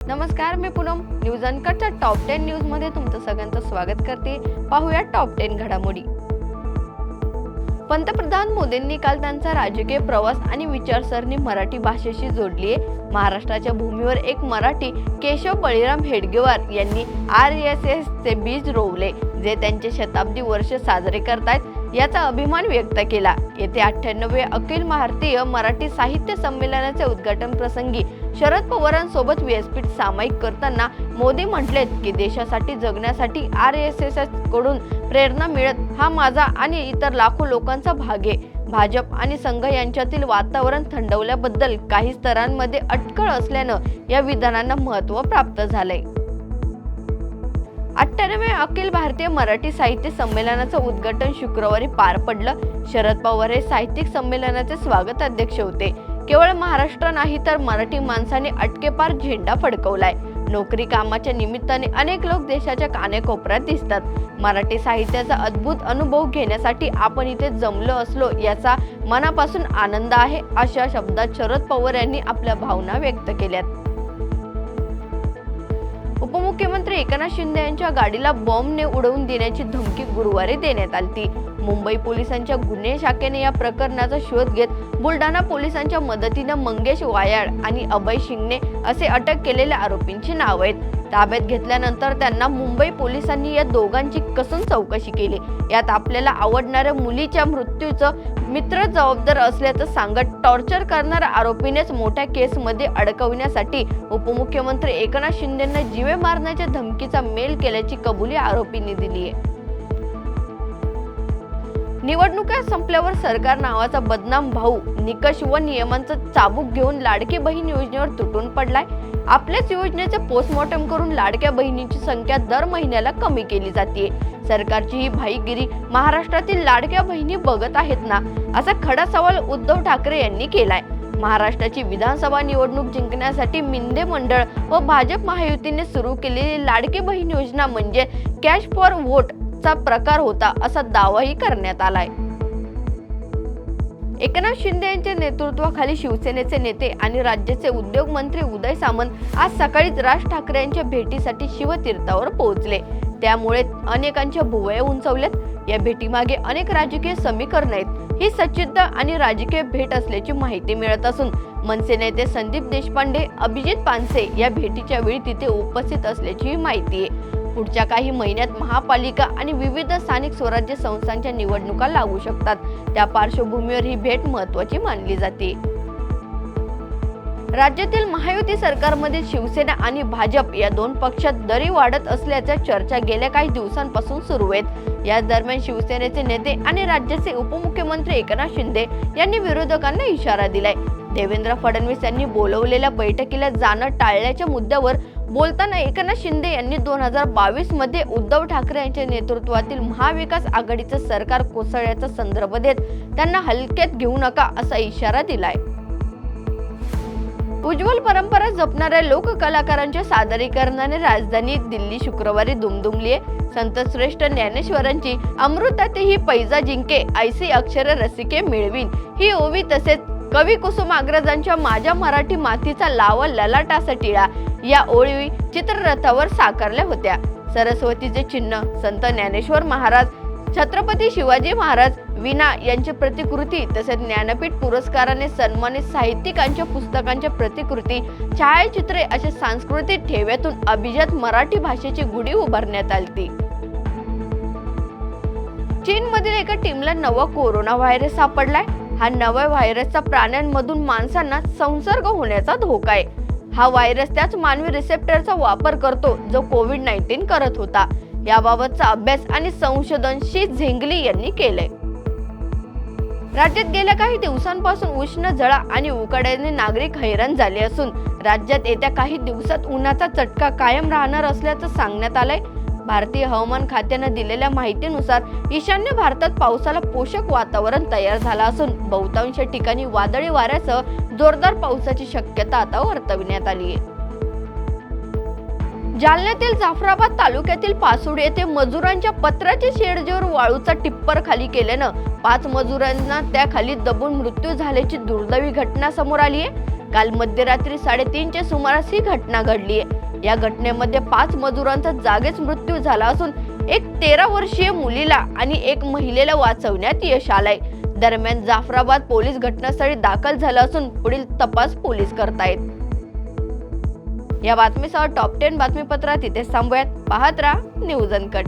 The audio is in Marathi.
नमस्कार मी पूनम. न्यूज अनकटच्या टॉप टेन न्यूजमध्ये तुमचं सगळ्यांचं स्वागत करते. पाहूया टॉप टेन घडामोडी. पंतप्रधान मोदींनी काल त्यांचा राजकीय प्रवास आणि विचारसरणी मराठी भाषेशी जोडली आहे महाराष्ट्राच्या भूमीवर एक मराठी केशव बळीराम हेडगेवार यांनी आर एस एस चे बीज रोवले जे त्यांचे शताब्दी वर्ष साजरे करतायत याचा अभिमान व्यक्त केला. येथे अठ्ठ्याण्णवे अखिल भारतीय मराठी साहित्य संमेलनाचे उद्घाटन प्रसंगी शरद पवारांसोबत व्यासपीठ सामायिक करताना मोदी म्हटलेत की देशासाठी जगण्यासाठी आर एस एसकडून प्रेरणा मिळत हा माझा आणि इतर लाखो लोकांचा भाग आहे. भाजप आणि संघ यांच्यातील वातावरण थंडवल्याबद्दल काही स्तरांमध्ये अटकळ असल्यानं या विधानांना महत्त्व प्राप्त झालंय. अठ्ठ्याण्णवे अखिल भारतीय मराठी साहित्य संमेलनाचं उद्घाटन शुक्रवारी पार पडलं. शरद पवार हे साहित्यिक संमेलनाचे स्वागत अध्यक्ष होते. केवळ महाराष्ट्र नाही तर मराठी माणसाने अटकेपार झेंडा फडकवलाय. नोकरी कामाच्या निमित्ताने अनेक लोक देशाच्या कानेकोपऱ्यात दिसतात. मराठी साहित्याचा अद्भुत अनुभव घेण्यासाठी आपण इथे जमलो असलो याचा मनापासून आनंद आहे अशा शब्दात शरद पवार यांनी आपल्या भावना व्यक्त केल्यात. उपमुख्यमंत्री एकनाथ शिंदे यांच्या गाडीला बॉम्बने उडवून देण्याची धमकी गुरुवारी देण्यात आली मुंबई पोलिसांच्या गुन्हे शाखेने या प्रकरणाचा शोध घेत बुलढाणा पोलिसांच्या मदतीनं मंगेश वायाळ आणि अभय शिंगणे असे अटक केलेल्या आरोपींची नाव आहेत. ताब्यात घेतल्यानंतर त्यांना मुंबई पोलिसांनी या दोघांची कसून चौकशी केली. यात आपल्याला आवडणाऱ्या मुलीच्या मृत्यूचं मित्र जबाबदार असल्याचं सांगत टॉर्चर करणाऱ्या आरोपीनेच मोठ्या केसमध्ये अडकवण्यासाठी उपमुख्यमंत्री एकनाथ शिंदेंना जीवे मारण्याच्या धमकीचा मेल केल्याची कबुली आरोपींनी दिली आहे निवडणुका संपल्यावर सरकार नावाचा बदनाम भाऊ निकष व नियमांचं चाबूक घेऊन लाडकी बहीण योजनेवर तुटून पडलाय. आपल्याच योजनेचे पोस्टमॉर्टम करून लाडक्या बहिणींची संख्या दर महिन्याला कमी केली जाते सरकारची ही भाईगिरी महाराष्ट्रातील लाडक्या बहिणी बघत आहेत ना? असा खडा सवाल उद्धव ठाकरे यांनी केलाय. महाराष्ट्राची विधानसभा निवडणूक जिंकण्यासाठी मिंदे मंडळ व भाजप महायुतीने सुरू केलेली लाडकी बहीण योजना म्हणजे कॅश फॉर व्होट चा प्रकार होता असा दावाही करण्यात आलाय. एकनाथ शिंदे यांच्या नेतृत्वाखाली शिवसेनेचे नेते आणि राज्याचे उद्योग मंत्री उदय सामंत आज सकाळीच राज ठाकरे यांच्या भेटीसाठी शिवतीर्थावर पोहोचले. त्यामुळे अनेकांच्या भुवया उंचवल्यात. या भेटीमागे अनेक राजकीय समीकरण आहेत. ही सच्चिद्ध आणि राजकीय भेट असल्याची माहिती मिळत असून मनसे नेते संदीप देशपांडे अभिजित पानसे या भेटीच्या वेळी तिथे उपस्थित असल्याची माहिती आहे. पुढच्या काही महिन्यात महापालिका आणि विविध स्थानिक स्वराज्य संस्थांच्या निवडणुका लागू शकतात. त्या पार्श्वभूमीवर ही भेट महत्वाची मानली जाते. राज्यातील महायुती सरकारमध्ये शिवसेना आणि भाजप या दोन पक्षात दरी वाढत असल्याच्या चर्चा गेल्या काही दिवसांपासून सुरू आहेत. या दरम्यान शिवसेनेचे नेते आणि राज्याचे उपमुख्यमंत्री एकनाथ शिंदे यांनी विरोधकांना इशारा दिलाय. देवेंद्र फडणवीस यांनी बोलवलेल्या बैठकीला जाणं टाळल्याच्या मुद्द्यावर बोलताना एकनाथ शिंदे यांनी दोन हजार बावीसमध्ये उद्धव ठाकरे यांच्या नेतृत्वातील महाविकास आघाडीचं सरकार कोसळल्याचा संदर्भ देत त्यांना हलक्यात घेऊ नका असा इशारा दिलाय. उज्ज्वल परंपरा जपणाऱ्या लोककलाकारांच्या सादरीकरणाने राजधानी दिल्ली शुक्रवारी दुमदुमली आहे संत श्रेष्ठ ज्ञानेश्वरांची अमृताते ही पैजा जिंके ऐसी अक्षर रसिके मिळवीन. ही ओवी तसेच कवी कुसुमाग्रजांच्या माझ्या मराठी मातीचा लावा ललाटाचा टिळा. या ओळी चित्ररथावर साकारल्या होत्या. सरस्वतीचे चिन्ह संत ज्ञानेश्वर महाराज छत्रपती शिवाजी महाराज विना यांची प्रतिकृती तसेच ज्ञानपीठ पुरस्काराने सन्मानित साहित्यिकांच्या पुस्तकांच्या प्रतिकृती छायाचित्रे अशा सांस्कृतिक ठेव्यातून अभिजात मराठी भाषेची गुढी उभारण्यात आली. चीनमधील एका टीमला नवा कोरोना व्हायरस सापडलाय. हा नव्या व्हायरसचा प्राण्यांमधून माणसांना संसर्ग होण्याचा धोका आहे. हा व्हायरस त्याच मानवी रिसेप्टरचा वापर करतो जो कोविड नाईन्टीन करत होता. याबाबतचा अभ्यास आणि संशोधन शी झेंगली यांनी केले राज्यात गेल्या काही दिवसांपासून उष्ण झळा आणि उकाड्याने नागरिक हैराण झाले असून राज्यात येत्या काही दिवसात उन्हाचा चटका कायम राहणार असल्याचं सांगण्यात आलंय. भारतीय हवामान खात्यानं दिलेल्या माहितीनुसार ईशान्य भारतात पावसाला पोषक वातावरण तयार झालं असून बहुतांश ठिकाणी वादळी वाऱ्यासह जोरदार पावसाची शक्यता आता वर्तविण्यात आली आहे. जालन्यातील जाफराबाद तालुक्यातील पासुड येथे मजुरांच्या पत्राच्या शेडजीवर वाळूचा टिप्पर खाली केल्यानं पाच मजुरांना त्याखाली दबून मृत्यू झाल्याची दुर्दैवी घटना समोर आली आहे. काल मध्यरात्री साडेतीनच्या सुमारास ही घटना घडली आहे. या घटनेमध्ये पाच मजुरांचा जागेच मृत्यू झाला असून एक तेरा वर्षीय मुलीला आणि एक महिलेला वाचवण्यात यश आलंय. दरम्यान जाफराबाद पोलीस घटनास्थळी दाखल झाला असून पुढील तपास पोलीस करतायत. या बातमीसह टॉप टेन बातमीपत्रात इथे थांबूयात. पाहत राहा न्यूज अनकट